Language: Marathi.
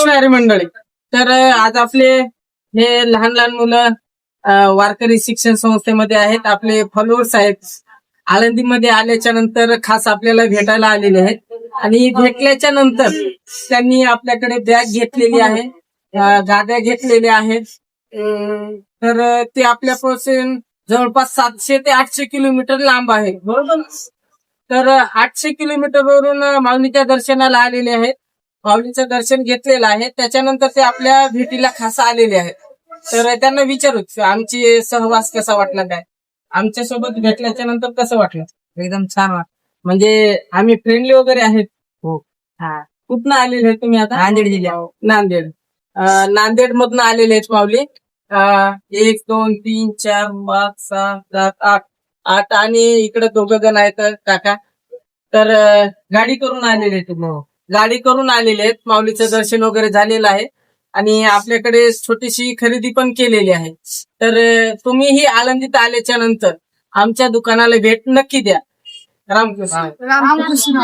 शिवणारी मंडळी. तर आज आपले हे लहान लहान मुलं वारकरी शिक्षण संस्थेमध्ये आहेत. आपले फॉलोअर्स आहेत. आळंदीमध्ये आल्याच्यानंतर खास आपल्याला भेटायला आलेले आहेत. आणि भेटल्याच्या नंतर त्यांनी आपल्याकडे बॅग घेतलेली आहे. गाद्या घेतलेल्या आहेत. तर ते आपल्यापासून जवळपास सातशे ते आठशे किलोमीटर लांब आहे. बरोबर. तर आठशे किलोमीटर वरून माऊलीच्या दर्शनाला आलेले आहेत. माऊलीचं दर्शन घेतलेलं आहे. त्याच्यानंतर ते आपल्या भेटीला खास आलेले आहेत. तर त्यांना विचारू आमची सहवास कसा वाटला काय? आमच्यासोबत भेटल्याच्या नंतर कसं वाटलं? एकदम छान वाट म्हणजे आम्ही फ्रेंडली वगैरे आहेत. हो. हा. कुठनं आलेले आहेत तुम्ही आता? नांदेड जिल्हा नांदेड. नांदेड मधनं आलेले आहेत माऊली. एक दोन तीन चार पाच सहा सात आठ आठ आणि इकडे दोघ जण आहेत काका. तर गाडी करून आलेले आहेत तुम्ही. गाडी करून आलेले आहेत. माऊलीचं दर्शन वगैरे झालेलं आहे. आणि आपल्याकडे छोटीशी खरेदी पण केलेली आहे. तर तुम्हीही आनंदीत आल्याच्यानंतर आमच्या दुकानाला भेट नक्की द्या. रामकृष्ण. रामकृष्ण.